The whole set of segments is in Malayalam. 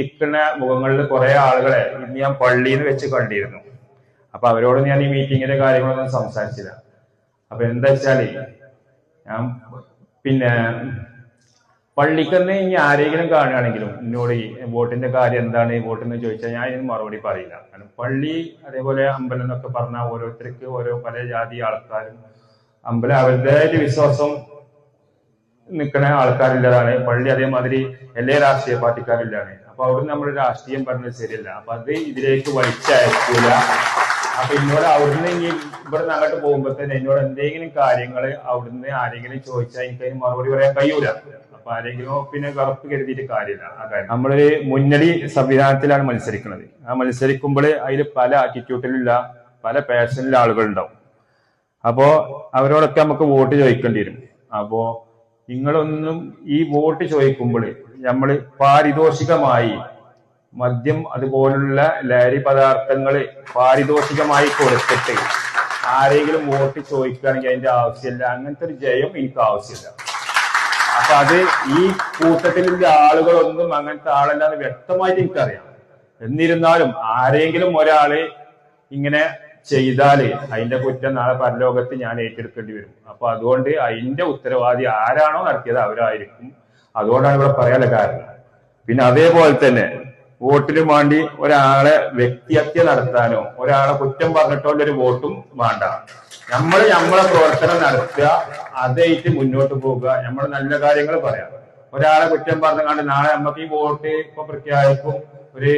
ഇരിക്കുന്ന മുഖങ്ങളിൽ കുറെ ആളുകളെ ഇന്ന് ഞാൻ പള്ളിയിൽ വെച്ച് കണ്ടിരുന്നു. അപ്പൊ അവരോട് ഞാൻ ഈ മീറ്റിങ്ങിന്റെ കാര്യങ്ങളൊന്നും സംസാരിച്ചില്ല. അപ്പൊ എന്താ വെച്ചാൽ ഞാൻ പിന്നെ പള്ളിക്കന്ന് ഇനി ആരെങ്കിലും കാണുകയാണെങ്കിലും എന്നോട് ഈ വോട്ടിന്റെ കാര്യം എന്താണ് ഈ വോട്ടെന്ന് ചോദിച്ചാൽ ഞാൻ ഇതിന് മറുപടി പറയില്ല. കാരണം പള്ളി അതേപോലെ അമ്പലം എന്നൊക്കെ പറഞ്ഞാൽ ഓരോരുത്തർക്ക് ഓരോ പല ജാതി ആൾക്കാരും അമ്പലം അവരുടേതായ വിശ്വാസം നിൽക്കുന്ന ആൾക്കാരില്ലതാണ്. പള്ളി അതേമാതിരി എല്ലാ രാഷ്ട്രീയ പാർട്ടിക്കാരില്ലാണ് അപ്പൊ അവിടെ നമ്മൾ രാഷ്ട്രീയം പറഞ്ഞത് ശരിയല്ല. അപ്പൊ അത് ഇതിലേക്ക് വലിച്ചയക്കൂല. അപ്പൊ എന്നോട് അവിടുന്ന് ഇനി ഇവിടുന്ന് അങ്ങോട്ട് പോകുമ്പോ തന്നെ എന്നോട് എന്തെങ്കിലും കാര്യങ്ങൾ അവിടുന്ന് ആരെങ്കിലും ചോദിച്ചാൽ എനിക്ക് അതിന് മറുപടി പറയാൻ കഴിയൂല. അപ്പൊ ആരെങ്കിലും പിന്നെ കറുപ്പ് കരുതിയിട്ട് കാര്യമില്ല. ആ കാര്യം. നമ്മളൊരു മുന്നണി സംവിധാനത്തിലാണ് മത്സരിക്കുന്നത് ആ മത്സരിക്കുമ്പോൾ അതിൽ പല ആറ്റിറ്റ്യൂഡിലുള്ള പല പാഷനിലുള്ള ആളുകൾ ഉണ്ടാവും അപ്പോ അവരോടൊക്കെ നമുക്ക് വോട്ട് ചോദിക്കേണ്ടി വരും. അപ്പോ നിങ്ങളൊന്നും ഈ വോട്ട് ചോദിക്കുമ്പോൾ നമ്മൾ പാരിതോഷികമായി മദ്യം അതുപോലുള്ള ലഹരി പദാർത്ഥങ്ങൾ പാരിതോഷികമായി കൊടുത്തിട്ട് ആരെങ്കിലും വോട്ട് ചോദിക്കുകയാണെങ്കിൽ അതിന്റെ ആവശ്യമില്ല. അങ്ങനത്തെ ഒരു ജയം എനിക്ക് ആവശ്യമില്ല. അപ്പൊ അത് ഈ കൂട്ടത്തിലുള്ള ആളുകളൊന്നും അങ്ങനത്തെ ആളല്ല എന്ന് വ്യക്തമായിട്ട് എനിക്കറിയാം. എന്നിരുന്നാലും ആരെങ്കിലും ഒരാൾ ഇങ്ങനെ ചെയ്താൽ അതിന്റെ കുറ്റം നാളെ പരലോകത്ത് ഞാൻ ഏറ്റെടുക്കേണ്ടി വരും. അപ്പൊ അതുകൊണ്ട് അതിന്റെ ഉത്തരവാദി ആരാണോ നടത്തിയത് അവരായിരിക്കും. അതുകൊണ്ടാണ് ഇവിടെ പറയാനുള്ള കാരണം. പിന്നെ അതേപോലെ തന്നെ വോട്ടിന് വേണ്ടി ഒരാളെ വ്യക്തിഹത്യ നടത്താനോ ഒരാളെ കുറ്റം പറഞ്ഞിട്ടുള്ള ഒരു വോട്ടും വേണ്ട. നമ്മൾ നമ്മളെ പ്രവർത്തനം നടത്തുക അതായിട്ട് മുന്നോട്ട് പോകുക. നമ്മൾ നല്ല കാര്യങ്ങൾ പറയാം. ഒരാളെ കുറ്റം പറഞ്ഞുകൊണ്ട് നാളെ നമുക്ക് ഈ വോട്ട് ഇപ്പൊ പ്രഖ്യാപിക്കും. ഒരു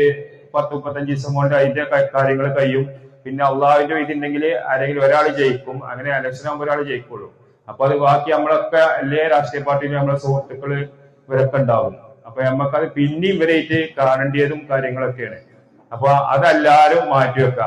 പത്ത് മുപ്പത്തഞ്ച് ദിവസം കൊണ്ട് അതിന്റെ കാര്യങ്ങൾ കഴിയും. പിന്നെ അള്ളാഹുവിന്റെ ഇതുണ്ടെങ്കിൽ ആരെങ്കിലും ഒരാൾ ജയിക്കും. അങ്ങനെ ഇലക്ഷൻ ആകുമ്പോൾ ഒരാൾ ജയിക്കുള്ളൂ. അപ്പൊ അത് ബാക്കി നമ്മളൊക്കെ എല്ലാ രാഷ്ട്രീയ പാർട്ടിയിലും നമ്മളെ സുഹൃത്തുക്കൾ ഇവരൊക്കെ ഉണ്ടാവും. അപ്പൊ നമ്മക്കത് പിന്നെയും ഇവരായിട്ട് കാണേണ്ടതും കാര്യങ്ങളൊക്കെയാണ്. അപ്പൊ അതെല്ലാരും മാറ്റിവെക്കുക